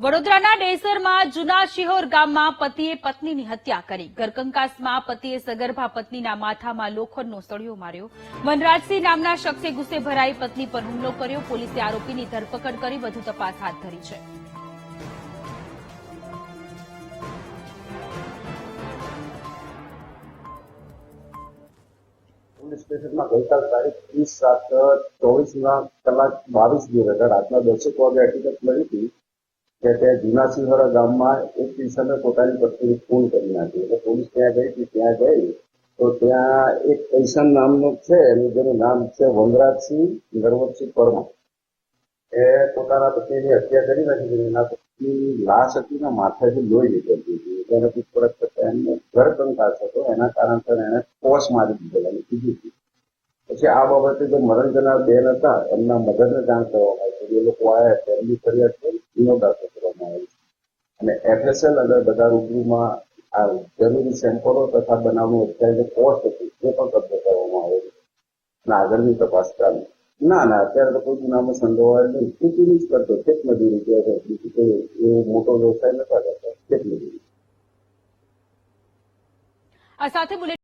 વડોદરાના ડેસરમાં જૂના શિહોર ગામમાં પતિએ પત્નીની હત્યા કરી. ગરકંકાસમાં પતિએ સગર્ભા પત્નીના માથામાં લોખંડનો સળિયો માર્યો. વનરાજસિંહ નામના શખ્સે ગુસ્સે ભરાઈ પત્ની પર હુમલો કર્યો. પોલીસે આરોપીની ધરપકડ કરી વધુ તપાસ હાથ ધરી છે. પોલીસ સ્ટેશનમાં ગઈકાલ તારીખ ત્રીસ સાત ચોવીસના કલાક બાવીસ દિવસ રાતના દસેક વાગે હકીકત મળી હતી. કે તે જૂના ગામમાં એક કિશને પોતાની પત્નીને ખૂન કરી નાખી. એટલે પોલીસ ત્યાં ગઈ હતી, ત્યાં ગઈ. તો ત્યાં એક કૈસન નામનો છે જેનું નામ છે વનરાજસિંહ નરવતસિંહ પરમા એ પોતાના પત્નીની હત્યા કરી નાખી એના પત્નીની લાશ હતી ને માથેથી લોહી નીકળતી હતી. તેને પૂછપરછ કરતા એમને ઘર કંકાસ હતો. એના કારણસર એને પોસ મારી દીધેલા કીધી હતી. પછી આ બાબતે જે મરણ જનાર બેન હતા, એમના મદદને જાણ કરવામાં આવી. એ લોકો આવ્યા છે ફરિયાદ કરી ગુનો દાખલ અને એફએસએલ અને બધા રૂબરૂમાં આ જરૂરી સેમ્પલો તથા બનાવનું અત્યારે જે કોસ્ટ હતી તે પણ કબજે કરવામાં આવે છે. અને આગળની તપાસ ચાલુ. ના ના, અત્યારે તો કોઈ ગુનામાં સંડોવાયેલ નહીં. ખેતીની જ કરતો. ખેતમજૂરી છે? બીજું કોઈ એવો મોટો વ્યવસાય નતા કરતા. ખેતમજૂરી આ સાથે